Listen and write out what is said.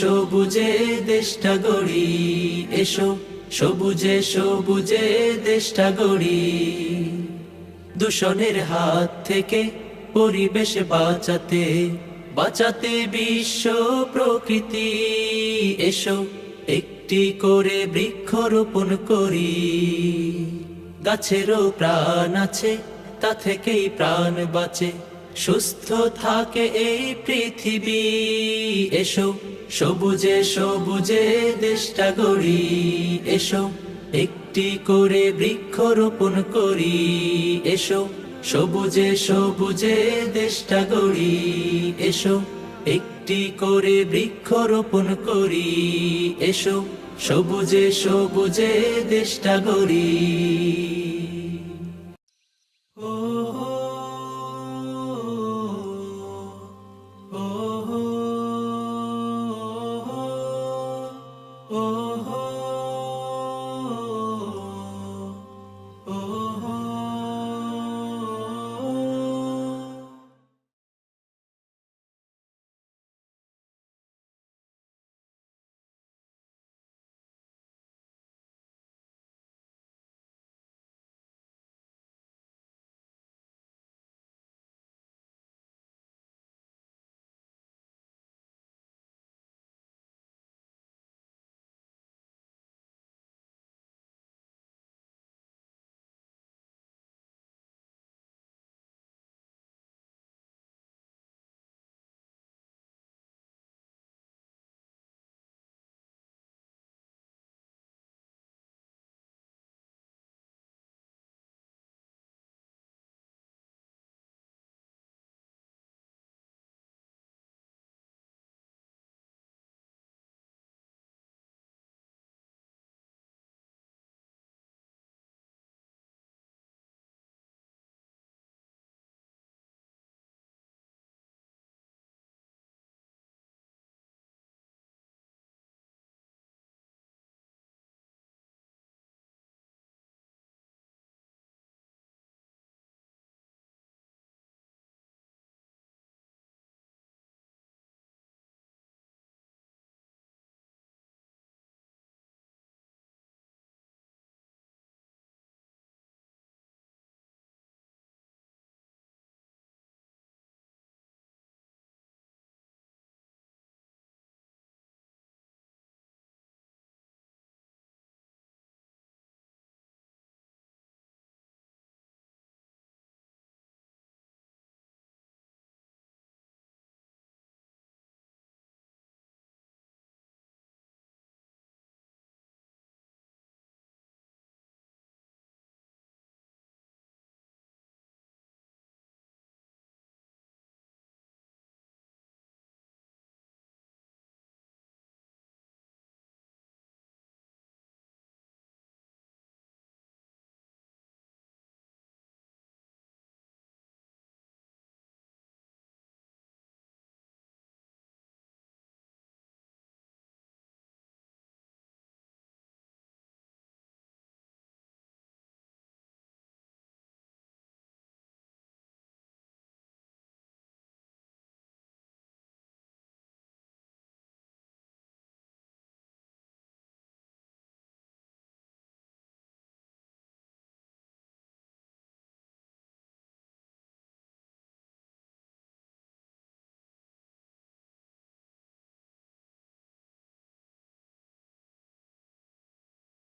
সবুজে দেশটা গড়ি, এসো। সবুজে সবুজে দেশটা গড়ি। দূষণের হাত থেকে, পরিবেশ বাঁচাতে বাঁচাতে বিশ্ব প্রকৃতি। এসো, একটি করে বৃক্ষরোপণ করি। গাছেরও প্রাণ আছে, তা থেকেই প্রাণ বাঁচে। সুস্থ থাকে এই পৃথিবী। এসো, সবুজে সবুজে দেশটা গড়ি। এসো, একটি করে বৃক্ষ রোপণ করি। এসো, সবুজে সবুজে দেশটা গড়ি। এসো, একটি করে বৃক্ষ রোপণ করি। এসো, সবুজে সবুজে দেশটা গড়ি।